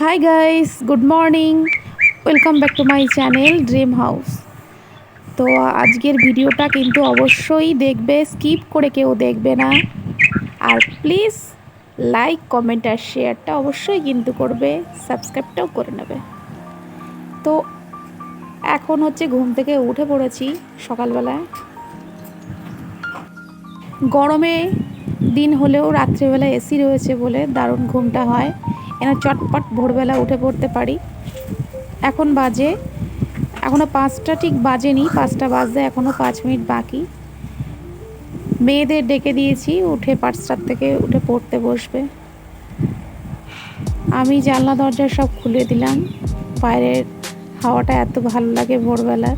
Hi guys good morning welcome back to my channel dream house তো আজকের ভিডিওটা কিন্তু অবশ্যই দেখবে স্কিপ করে কেউ দেখবে না। আর প্লিজ লাইক কমেন্ট আর শেয়ারটা অবশ্যই কিন্তু করবে সাবস্ক্রাইবটাও করে নেবে। তো এখন হচ্ছে ঘুম থেকে উঠে পড়েছি সকালবেলায়। গরমে দিন হলেও রাত্রিবেলা এসি রয়েছে বলে দারুণ ঘুমটা হয়। এনা চটপট ভোরবেলা উঠে পড়তে পারি। এখন বাজে এখনও পাঁচটা ঠিক বাজেনি, পাঁচটা বাজতে এখনও পাঁচ মিনিট বাকি। মেয়েদের ডেকে দিয়েছি, উঠে পাঁচটার থেকে উঠে পড়তে বসবে। আমি জানলা দরজা সব খুলে দিলাম। বাইরের হাওয়াটা এত ভালো লাগে ভোরবেলা।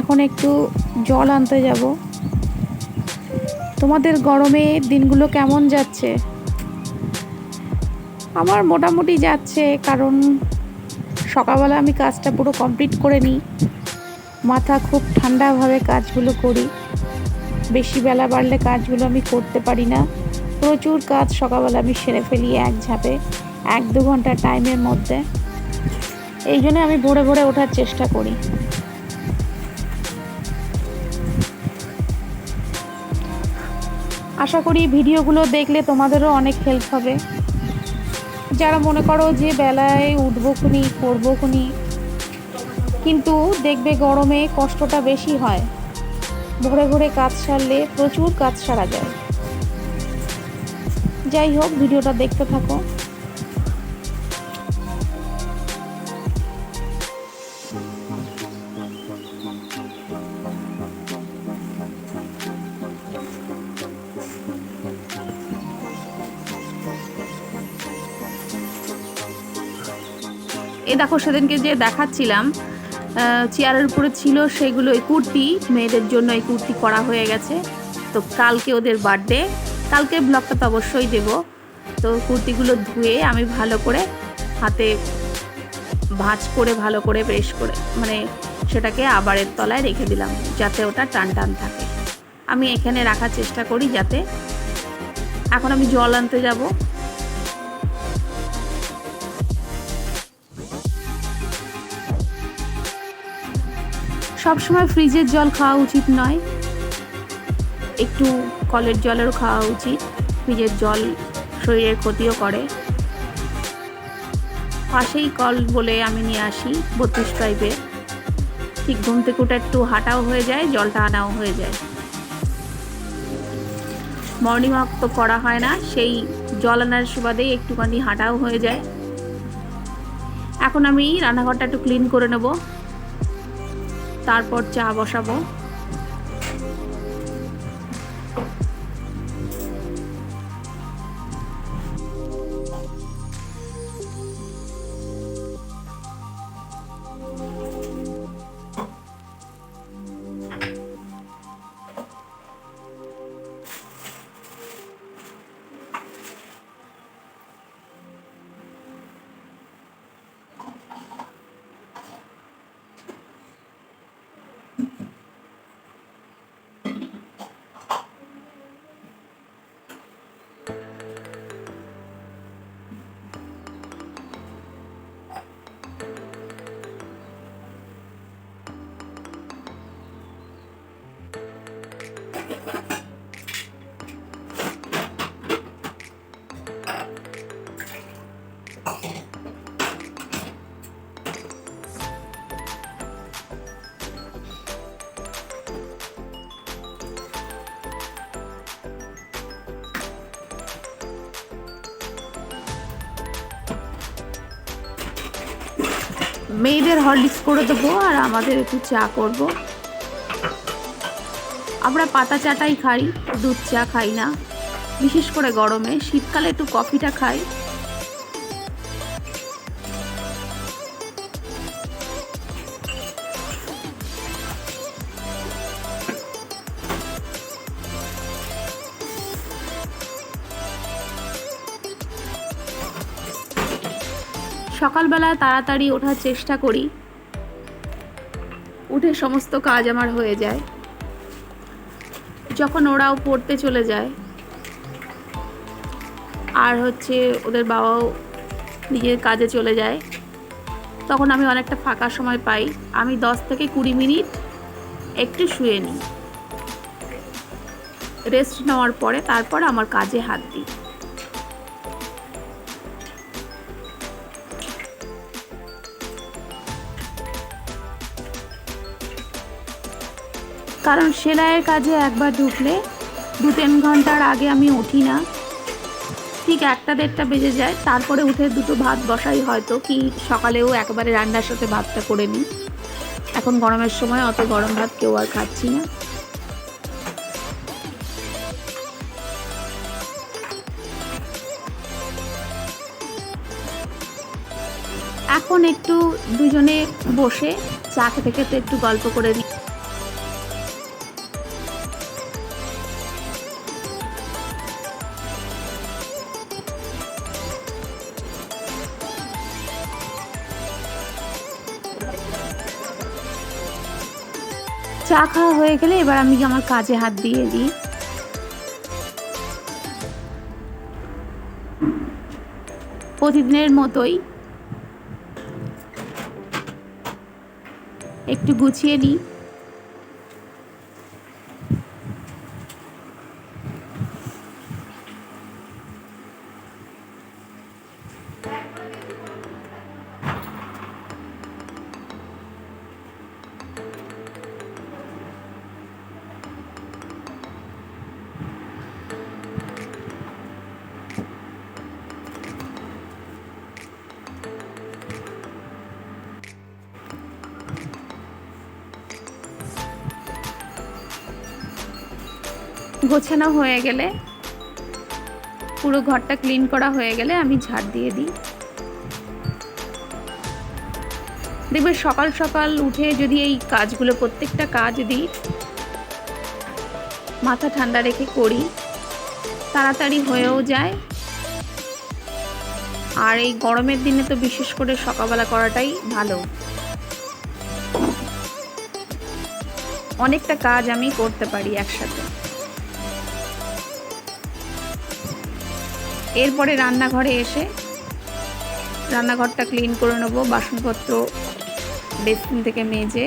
এখন একটু জল আনতে যাব। তোমাদের গরমে দিনগুলো কেমন যাচ্ছে? আমার মোটামুটি যাচ্ছে, কারণ সকালবেলা আমি কাজটা পুরো কমপ্লিট করে নিই। মাথা খুব ঠান্ডাভাবে কাজগুলো করি। বেশি বেলা বাড়লে কাজগুলো আমি করতে পারি না। প্রচুর কাজ সকালবেলা আমি সেরে ফেলি এক ঝাঁপে, এক দু ঘণ্টা টাইমের মধ্যে। এই জন্য আমি ভোরে ভোরে ওঠার চেষ্টা করি। আশা করি ভিডিওগুলো দেখলে তোমাদেরও অনেক হেল্প হবে। যারা মনে করো যে বেলায় উঠবো খুনি করব খুনি, কিন্তু দেখবে গরমে কষ্টটা বেশি হয়। ভোরে ভোরে কাজ সারলে প্রচুর কাজ সারা যায়। যাই হোক, ভিডিওটা দেখতে থাকো। এ দেখো, সেদিনকে যে দেখাচ্ছিলাম চেয়ারের উপরে ছিল সেগুলো, এই কুর্তি। মেয়েদের জন্য এই কুর্তি করা হয়ে গেছে। তো কালকে ওদের বার্থডে কালকে ব্লগটা তো অবশ্যই দেব। তো কুর্তিগুলো ধুয়ে আমি ভালো করে হাতে ভাঁজ করে, ভালো করে বেশ করে মানে সেটাকে আবারের তলায় রেখে দিলাম, যাতে ওটা টান টান থাকে। আমি এখানে রাখার চেষ্টা করি যাতে এখন আমি জল আনতে যাব। সবসময় ফ্রিজের জল খাওয়া উচিত নয়। একটু কলের জলেরও খাওয়া উচিত। ফ্রিজের জল শরীরের ক্ষতিও করে। পাশেই কল বলে আমি নিয়ে আসি বত্রিশ পাইপের ঠিক ঘুম থেকে উঠে একটু হাঁটাও হয়ে যায়, জলটা আনাও হয়ে যায়। মর্নিং ওয়াক তো করা হয় না, সেই জল আনার সুবাদেই একটুখানি হাঁটাও হয়ে যায়। এখন আমি রান্নাঘরটা একটু ক্লিন করে নেব। তারপর চা বসাবো। মেয়েদের হরলিক্স করে দেবো আর আমাদের একটু চা করব। আমরা পাতা চাটাই খাই, দুধ চা খাই না। বিশেষ করে গরমে, শীতকালে একটু কফিটা খাই। সকালবেলা তাড়াতাড়ি ওঠার চেষ্টা করি। উঠে সমস্ত কাজ আমার হয়ে যায়। যখন ওরাও পড়তে চলে যায়, আর হচ্ছে ওদের বাবাও নিজের কাজে চলে যায়, তখন আমি অনেকটা ফাঁকা সময় পাই। আমি দশ থেকে কুড়ি মিনিট একটু শুয়ে নিই। রেস্ট নেওয়ার পরে তারপর আমার কাজে হাত দিই। কারণ সেলাইয়ের কাজে একবার ঢুকলে দু তিন ঘণ্টার আগে আমি উঠি না। ঠিক একটা দেড়টা বেজে যায়, তারপরে উঠে দুটো ভাত বসাই হয়তো, কি সকালেও একবারে রান্নার সাথে ভাতটা করে নিই। এখন গরমের সময় অত গরম ভাত কেউ আর খাচ্ছি না। এখন একটু দুজনে বসে চা খেতে খেতে একটু গল্প করে নিই। চা খাওয়া হয়ে গেলে এবার আমি আমার কাজে হাত দিয়ে দিই। প্রতিদিনের মতোই একটু গুছিয়ে নিই। গোছানো হয়ে গেলে, পুরো ঘরটা ক্লিন করা হয়ে গেলে আমি ঝাড় দিয়ে দিই। দেখবে সকাল সকাল উঠে যদি এই কাজগুলো, প্রত্যেকটা কাজ দিই মাথা ঠান্ডা রেখে করি, তাড়াতাড়ি হয়েও যায়। আর এই গরমের দিনে তো বিশেষ করে সকালবেলা করাটাই ভালো। অনেকটা কাজ আমি করতে পারি একসাথে। এরপরে রান্নাঘরে এসে রান্নাঘরটা ক্লিন করে নেব বাসনপত্র বেসিন থেকে মেজে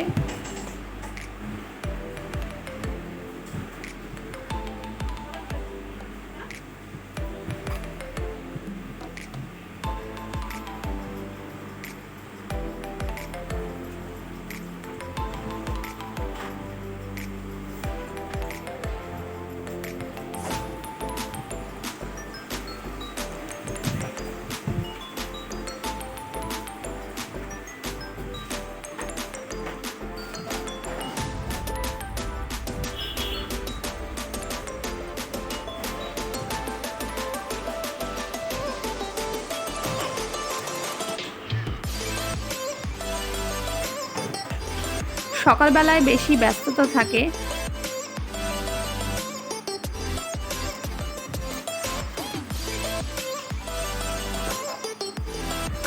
সকালবেলায় বেশি ব্যস্ততা থাকে।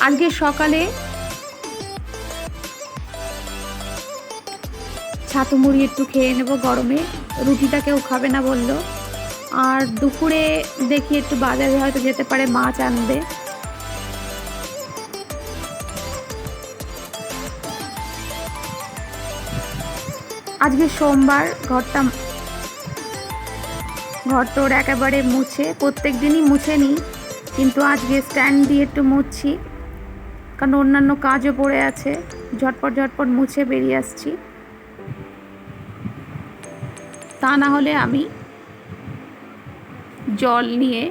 আজকে সকালে ছাতু মুড়ি একটু খেয়ে নেব গরমে। রুটিটা কেউ খাবে না বলল। আর দুপুরে দেখি একটু বাজারে হয়তো যেতে পারে মাছ আনবে। আজকে সোমবার ঘরটা ঘর তোর একেবারে মুছে, প্রত্যেক দিনই মুছে নিই কিন্তু আজকে স্ট্যান্ড দিয়ে একটু মুছছি, কারণ অন্যান্য কাজও পড়ে আছে, ঝটপট ঝটপট মুছে বেরিয়ে আসছি। তা না হলে আমি জল নিয়ে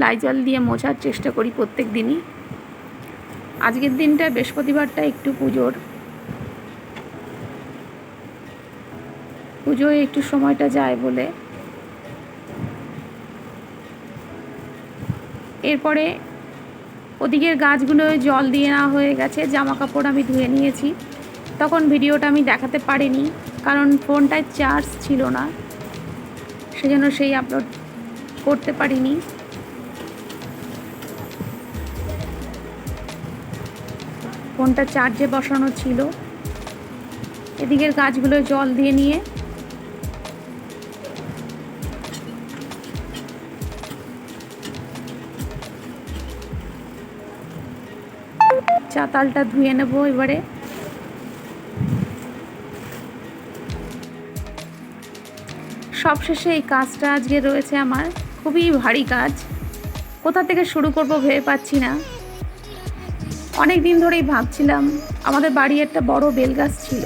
লাইজল দিয়ে মোছার চেষ্টা করি প্রত্যেক দিনই। আজকের দিনটা বৃহস্পতিবারটা একটু পুজোর। পুজোয় একটু সময়টা যায় বলে। এরপরে ওদিকের গাছগুলো জল দিয়ে নেওয়া হয়ে গেছে জামা কাপড় আমি ধুয়ে নিয়েছি। তখন ভিডিওটা আমি দেখাতে পারিনি, কারণ ফোনটায় চার্জ ছিল না, সেজন্য সেই আপলোড করতে পারিনি। ফোনটা চার্জে বসানো ছিল। এদিকের গাছগুলো জল দিয়ে নিয়ে চাতালটা ধুয়ে নেব এবারে। সবশেষে এই কাজটা আজকে রয়েছে আমার, খুবই ভারী কাজ। কোথা থেকে শুরু করব ভেবে পাচ্ছি না। অনেক দিন ধরেই ভাবছিলাম, আমাদের বাড়ি একটা বড় বেলগাছ ছিল।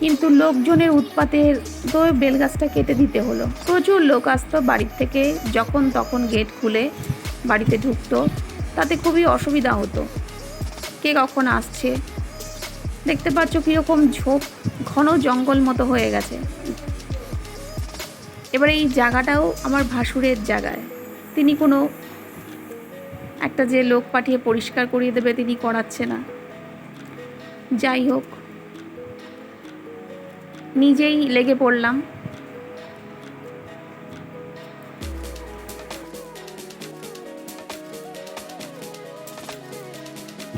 কিন্তু লোকজনের উৎপাতের তো বেলগাছটা কেটে দিতে হলো। প্রচুর লোক আসতো বাড়ির থেকে, যখন তখন গেট খুলে বাড়িতে ঢুকতো। তাতে খুবই অসুবিধা হতো। কে কখন আসছে? দেখতে পাচ্ছ কীরকম ঝোপ, ঘন জঙ্গল মতো হয়ে গেছে। এবার এই জায়গাটাও আমার ভাসুরের জায়গায়। তিনি কোনো একটা যে লোক পাঠিয়ে পরিষ্কার করিয়ে দেবে তিনি করাচ্ছে না। যাই হোক, নিজেই লেগে পড়লাম।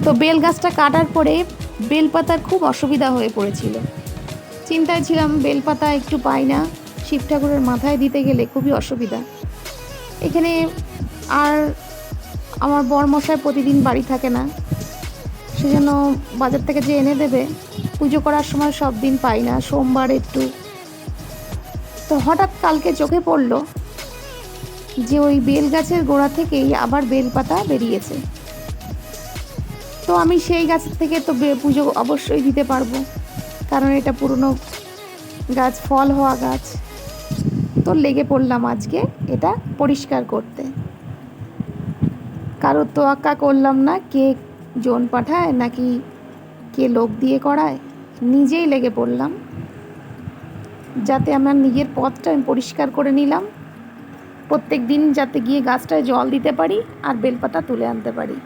তো বেল গাছটা কাটার পরে বেলপাতার খুব অসুবিধা হয়ে পড়েছিল। চিন্তায় ছিলাম বেলপাতা একটু পাই না, শিব ঠাকুরের মাথায় দিতে গেলে খুবই অসুবিধা। এখানে আর আমার বরমশাই প্রতিদিন বাড়ি থাকে না, সেজন্য বাজার থেকে যে এনে দেবে, পুজো করার সময় সব দিন পাই না, সোমবার একটু। তো হঠাৎ কালকে চোখে পড়ল যে ওই বেল গাছের গোড়া থেকেই আবার বেলপাতা বেরিয়েছে। তো আমি সেই গাছ থেকে তো পুজো অবশ্যই দিতে পারব। কারণ এটা পুরনো গাছ, ফল হওয়া গাছ। তো লেগে পড়লাম আজকে এটা পরিষ্কার করতে। কারোর তোয়াক্কা করলাম না, কে জন পাঠায় নাকি কে লোক দিয়ে করায়, নিজেই লেগে পড়লাম। যাতে আমার নিজের পথটা আমি পরিষ্কার করে নিলাম। প্রত্যেক দিন যাতে গিয়ে গাছটায় জল দিতে পারি আর বেলপাতা তুলে আনতে পারি।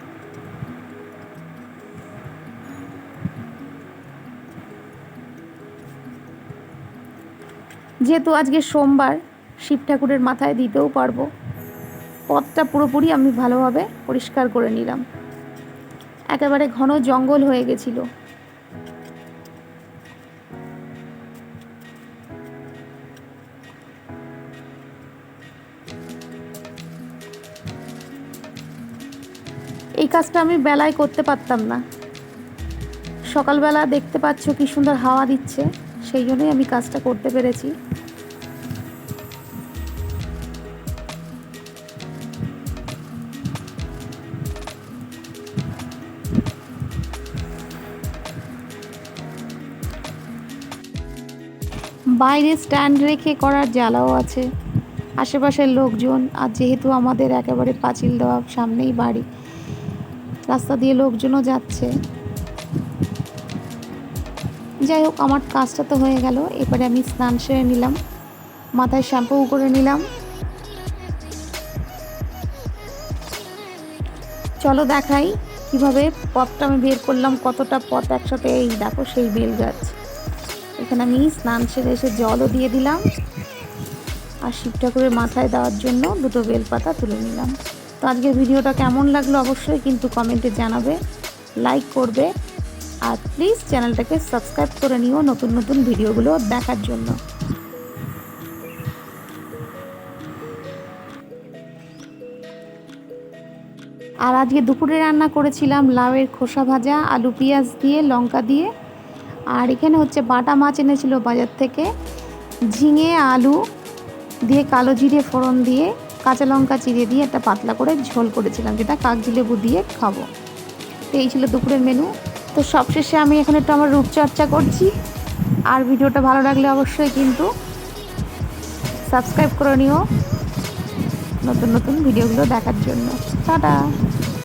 যেহেতু আজকে সোমবার, শিব ঠাকুরের মাথায় দিতেও পারব। পথটা পুরোপুরি আমি ভালোভাবে পরিষ্কার করে নিলাম। একেবারে ঘন জঙ্গল হয়ে গেছিল। এই কাজটা আমি বেলায় করতে পারতাম না। সকালবেলা দেখতে পাচ্ছ কি সুন্দর হাওয়া দিচ্ছে। সেই জন্যই আমি কাজটা করতে পেরেছি। বাইরে স্ট্যান্ড রেখে করার জ্বালাও আছে। আশেপাশের লোকজন, আর যেহেতু আমাদের একেবারে পাঁচিল দেওয়া সামনেই বাড়ি, রাস্তা দিয়ে লোকজনও যাচ্ছে। যাই হোক, আমার কাজটা তো হয়ে গেল। এবারে আমি স্নান সেরে নিলাম, মাথায় শ্যাম্পু করে নিলাম। চলো দেখাই কীভাবে পথটা আমি বের করলাম, কতটা পথ একসাথে। এই দেখো সেই বেল গাছ। এখানে আমি স্নান সেরে এসে জলও দিয়ে দিলাম আর শিব ঠাকুরের মাথায় দেওয়ার জন্য দুটো বেলপাতা তুলে নিলাম। তো আজকের ভিডিওটা কেমন লাগল অবশ্যই কিন্তু কমেন্টে জানাবে, লাইক করবে আর প্লিজ চ্যানেলটাকে সাবস্ক্রাইব করে নিও নতুন নতুন ভিডিওগুলো দেখার জন্য। আর আজকে দুপুরে রান্না করেছিলাম লাউয়ের খোসা ভাজা, আলু পেঁয়াজ দিয়ে, লঙ্কা দিয়ে। আর এখানে হচ্ছে বাটা মাছ এনেছিল বাজার থেকে। ঝিঙে, আলু দিয়ে কালো জিরে ফোড়ন দিয়ে, কাঁচা লঙ্কা চিড়ে দিয়ে একটা পাতলা করে ঝোল করেছিলাম, যেটা কাগজি লেবু দিয়ে খাব। তো এই ছিল দুপুরের মেনু তো সবশেষে আমি এখানে একটু আমার রূপচর্চা করছি। আর ভিডিওটা ভালো লাগলে অবশ্যই কিন্তু সাবস্ক্রাইব করে নিও। নতুন নতুন ভিডিওগুলো দেখার জন্য। টাটা!